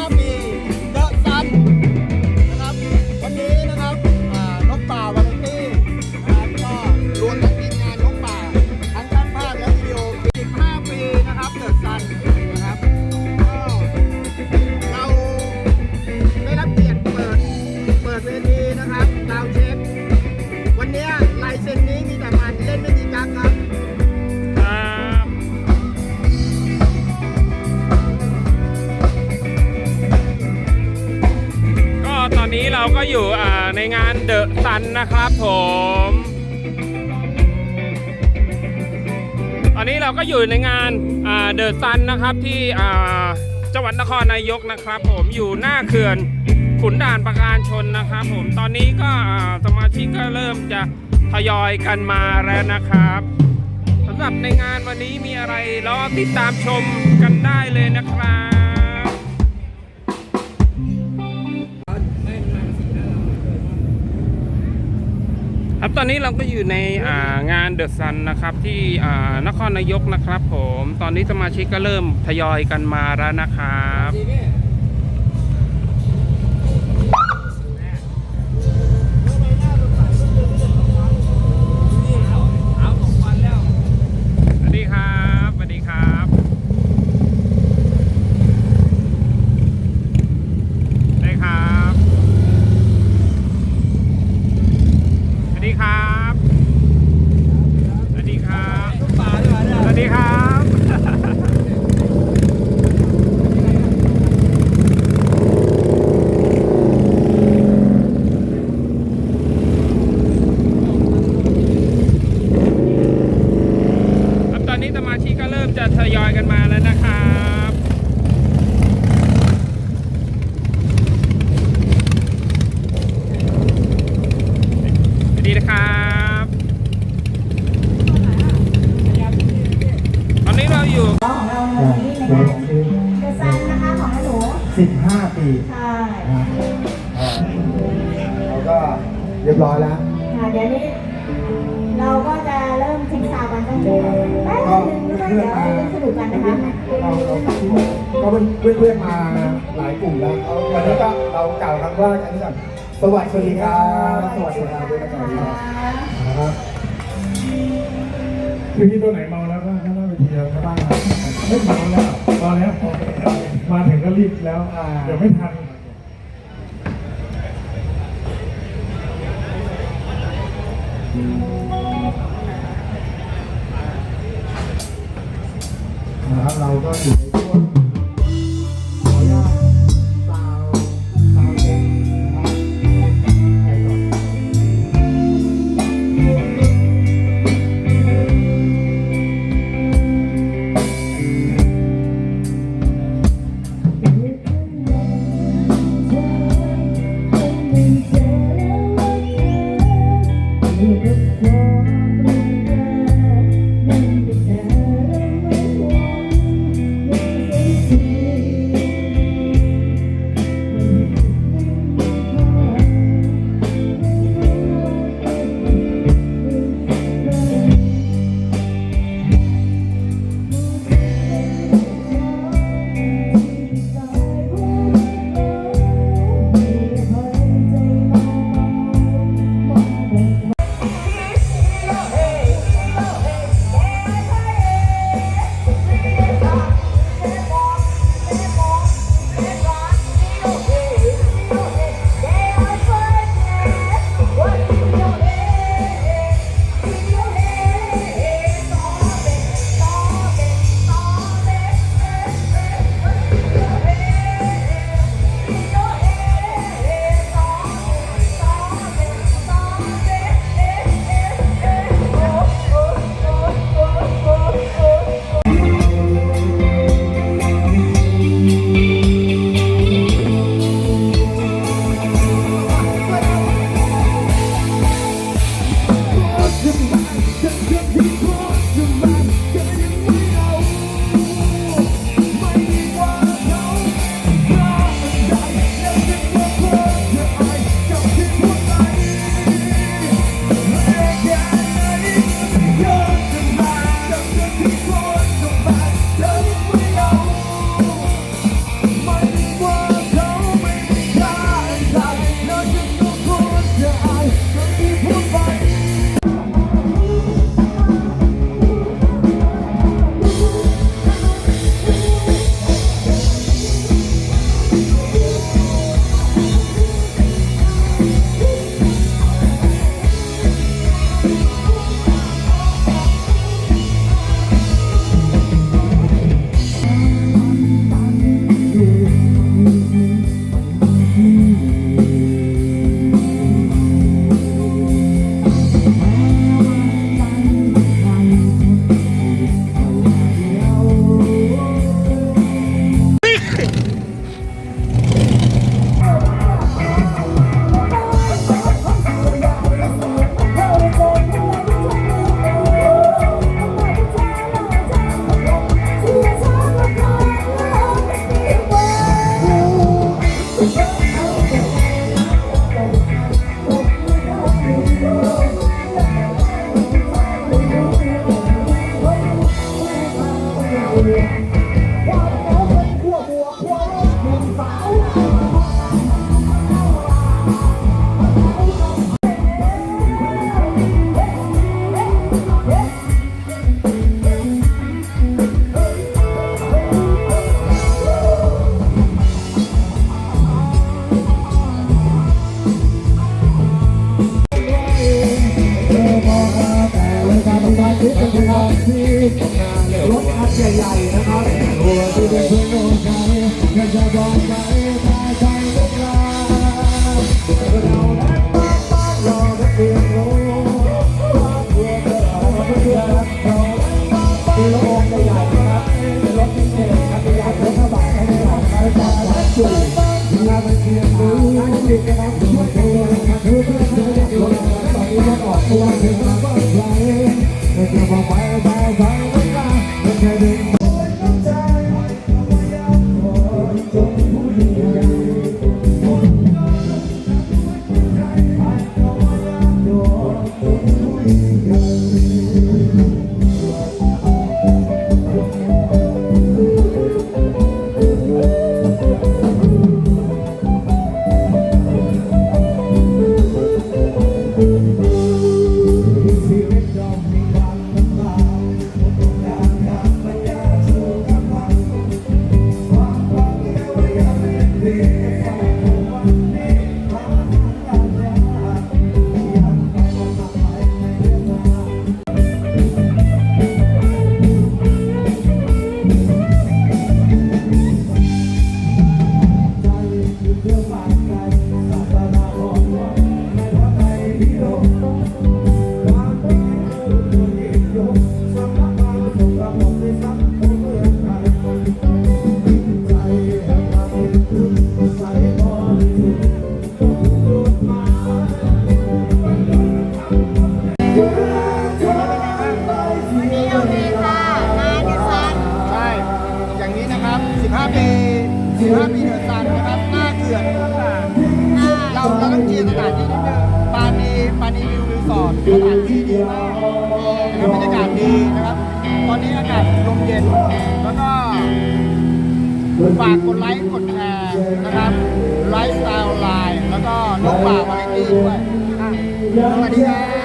า อะซันนะครับผม ตอนนี้เราก็อยู่ในงานเดอะซันนะครับที่อ่าจังหวัดนครนายกนะครับ ผมอยู่หน้าเขื่อนขุนด่านประการชนนะครับ ผมตอนนี้ก็สมาชิกก็เริ่มจะทยอยกันมาแล้วนะครับสำหรับในงานวันนี้มีอะไรรอติดตามชมกันได้เลยนะครับ ครับตอนนี้เราก็อยู่ในางานเดอะซันนะครับที่นครนายกนะครับ ผมตอนนี้สมาชิกก็เริ่มทยอยกันมาแล้วนะครับสวัสดีครับสวัสดีครับได้ครับ สวัสดีครับ สวัสดีครับ สวัสดีครับ ครับตอนนี้สมาชิกก็เริ่มจะทยอยกันมาแล้วนะครับ สวัสดีนะครับ ตอนนี้เราอยู่ ของเราในวันนี้นะคะเดอะซันนะคะของหนู 15 ปีใช่นะครับเอ่อเราก็เรียบร้อยแล้ว ค่ะเดี๋ยวนี้เราก็จะเริ่มเช็คซาวด์กันตั้งแต่แป๊บนึงแล้วก็เดี๋ยวเราจะสนุกกันนะคะเราเราก็เพื่อนเพื่อนๆมาหลายกลุ่มแล้ววันนี้ก็เรากล่าวคำว่ากันนี้ก่อนสวัสดีครับสวัสดีครับด้วยนะครับนะครับคือที่ตัวไหนเมาแล้วก็ข้างหน้าเวทีเราก็บ้างครับไม่เมาแล้วเมาแล้ว มาถึงก็รีบแล้วเดี๋ยวไม่ทันนะครับเราก็อยู่ใน ก็จะบอกไตายใจทุกลาเรารักบ้านบ้าราไม่เปลี่ยนรู้รักเพื่อนเราไเปลี่ยนเราคือรถองใหญ่ครับเป็นรถพิเศษครับใหญ่รถกระให้หลังใครจะรักจู่เราไม่เปลี่ยนรู้ที่จะรักช่วยตัวมาเพื่นเธออยากลงมาตอนนี้ยัออกตัวเาบ้านใรก็จะบอกไปไปปทุกลาไม่เคยดึ ศิลปินเดอะซันนะครับหน้าเขื่อนเราเราต้องเจียสถานที่นิดนึงปานีปานีวิวรีสอร์ทสถานที่ดีมากนะครับบรรยากาศดีนะครับ ตอนนี้อากาศลมเย็นแล้วก็ฝากกดไลค์กดแชร์นะครับไลฟ์สไตล์ออนไลน์ แล้วก็นกป่าวาไรตี้ด้วยสวัสดีครับ